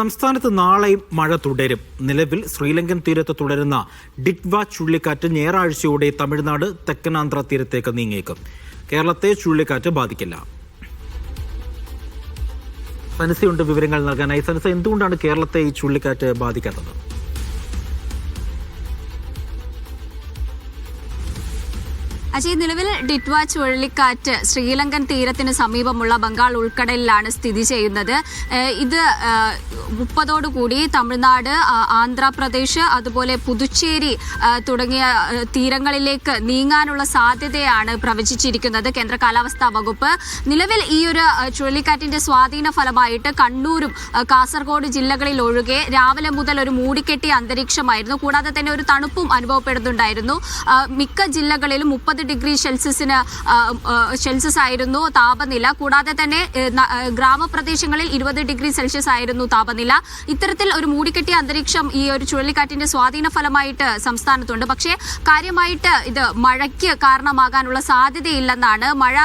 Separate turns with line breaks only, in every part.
സംസ്ഥാനത്ത് നാളെയും മഴ തുടരും. നിലവിൽ ശ്രീലങ്കൻ തീരത്ത് തുടരുന്ന ഡിറ്റ്വ ചുഴലിക്കാറ്റ് ഞായറാഴ്ചയോടെ തമിഴ്നാട് തെക്കനാന്ധ്ര തീരത്തേക്ക് നീങ്ങിയേക്കും കേരളത്തെ ചുഴലിക്കാറ്റ് ബാധിക്കില്ല. സനസയുണ്ട് വിവരങ്ങൾ നൽകാനായി. സനസ എന്തുകൊണ്ടാണ് കേരളത്തെ ഈ ചുഴലിക്കാറ്റ് ബാധിക്കാത്തത്?
അജയ് നിലവിൽ ഡിറ്റ്വ ചുഴലിക്കാറ്റ് ശ്രീലങ്കൻ തീരത്തിന് സമീപമുള്ള ബംഗാൾ ഉൾക്കടലിലാണ് സ്ഥിതി ചെയ്യുന്നത്. ഇത് മുപ്പതോടുകൂടി തമിഴ്നാട് ആന്ധ്രാപ്രദേശ് അതുപോലെ പുതുച്ചേരി തുടങ്ങിയ തീരങ്ങളിലേക്ക് നീങ്ങാനുള്ള സാധ്യതയാണ് പ്രവചിച്ചിരിക്കുന്നത് കേന്ദ്ര കാലാവസ്ഥാ വകുപ്പ്. നിലവിൽ ഈ ഒരു ചുഴലിക്കാറ്റിന്റെ സ്വാധീന ഫലമായിട്ട് കണ്ണൂരും കാസർഗോഡ് ജില്ലകളിൽ ഒഴികെ രാവിലെ മുതൽ ഒരു മൂടിക്കെട്ടിയ അന്തരീക്ഷമായിരുന്നു. കൂടാതെ തന്നെ ഒരു തണുപ്പും അനുഭവപ്പെടുന്നുണ്ടായിരുന്നു. മിക്ക ജില്ലകളിലും മുപ്പത് ഡിഗ്രി സെൽഷ്യസിന് സെൽഷ്യസ് ആയിരുന്നു താപനില. കൂടാതെ തന്നെ ഗ്രാമപ്രദേശങ്ങളിൽ ഇരുപത് ഡിഗ്രി സെൽഷ്യസ് ആയിരുന്നു താപനില. ഇത്തരത്തിൽ ഒരു മൂടിക്കെട്ടിയ അന്തരീക്ഷം ഈ ഒരു ചുഴലിക്കാറ്റിന്റെ സ്വാധീന ഫലമായിട്ട് സംസ്ഥാനത്തുണ്ട്. പക്ഷേ കാര്യമായിട്ട് ഇത് മഴയ്ക്ക് കാരണമാകാനുള്ള സാധ്യതയില്ലെന്നാണ്. മഴ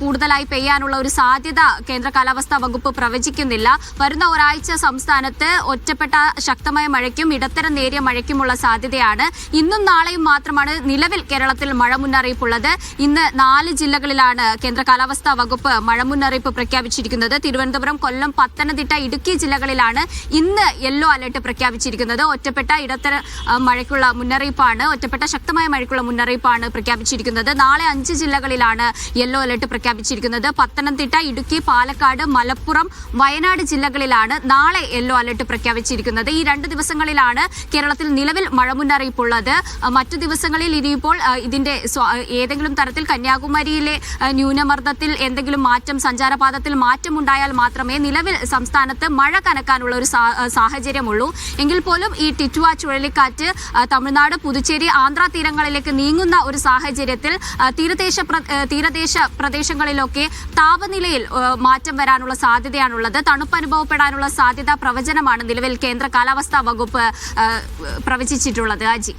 കൂടുതലായി പെയ്യാനുള്ള ഒരു സാധ്യത കേന്ദ്ര കാലാവസ്ഥാ വകുപ്പ് പ്രവചിക്കുന്നില്ല. വരുന്ന ഒരാഴ്ച സംസ്ഥാനത്ത് ഒറ്റപ്പെട്ട ശക്തമായ മഴയ്ക്കും ഇടത്തരം നേരിയ മഴയ്ക്കുമുള്ള സാധ്യതയാണ്. ഇന്നും നാളെയും മാത്രമാണ് നിലവിൽ കേരളത്തിൽ മഴ മുന്നറിയിപ്പുള്ളത് ഇന്ന് നാല് ജില്ലകളിലാണ് കേന്ദ്ര കാലാവസ്ഥാ വകുപ്പ് മഴ മുന്നറിയിപ്പ് പ്രഖ്യാപിച്ചിരിക്കുന്നത്. തിരുവനന്തപുരം കൊല്ലം പത്തനംതിട്ട ഇടുക്കി ജില്ലകളിലാണ് ഇന്ന് യെല്ലോ അലർട്ട് പ്രഖ്യാപിച്ചിരിക്കുന്നത്. ഒറ്റപ്പെട്ട ഇടത്തര മഴയ്ക്കുള്ള മുന്നറിയിപ്പാണ് ഒറ്റപ്പെട്ട ശക്തമായ മഴയ്ക്കുള്ള മുന്നറിയിപ്പാണ് പ്രഖ്യാപിച്ചിരിക്കുന്നത്. നാളെ അഞ്ച് ജില്ലകളിലാണ് യെല്ലോ അലർട്ട് പ്രഖ്യാപിച്ചിരിക്കുന്നത്. പത്തനംതിട്ട ഇടുക്കി പാലക്കാട് മലപ്പുറം വയനാട് ജില്ലകളിലാണ് നാളെ യെല്ലോ അലർട്ട് പ്രഖ്യാപിച്ചിരിക്കുന്നത്. ഈ രണ്ട് ദിവസങ്ങളിലാണ് കേരളത്തിൽ നിലവിൽ മഴ മുന്നറിയിപ്പുള്ളത് മറ്റു ദിവസങ്ങളിൽ ഇനിയിപ്പോൾ ഇതിന്റെ ഏതെങ്കിലും തരത്തിൽ കന്യാകുമാരിയിലെ ന്യൂനമർദ്ദത്തിൽ എന്തെങ്കിലും മാറ്റം സഞ്ചാരപാതത്തിൽ മാറ്റം ഉണ്ടായാൽ മാത്രമേ നിലവിൽ സംസ്ഥാനത്ത് മഴ കനക്കാനുള്ള ഒരു സാഹചര്യമുള്ളൂ. എങ്കിൽ പോലും ഈ ടിറ്റുവ ചുഴലിക്കാറ്റ് തമിഴ്നാട് പുതുച്ചേരി ആന്ധ്ര തീരങ്ങളിലേക്ക് നീങ്ങുന്ന ഒരു സാഹചര്യത്തിൽ തീരദേശ തീരദേശ പ്രദേശങ്ങളിലൊക്കെ താപനിലയിൽ മാറ്റം വരാനുള്ള സാധ്യതയാണുള്ളത്. തണുപ്പ് അനുഭവപ്പെടാനുള്ള സാധ്യത പ്രവചനമാണ് നിലവിൽ കേന്ദ്ര കാലാവസ്ഥാ വകുപ്പ് പ്രവചിച്ചിട്ടുള്ളത്. അജി.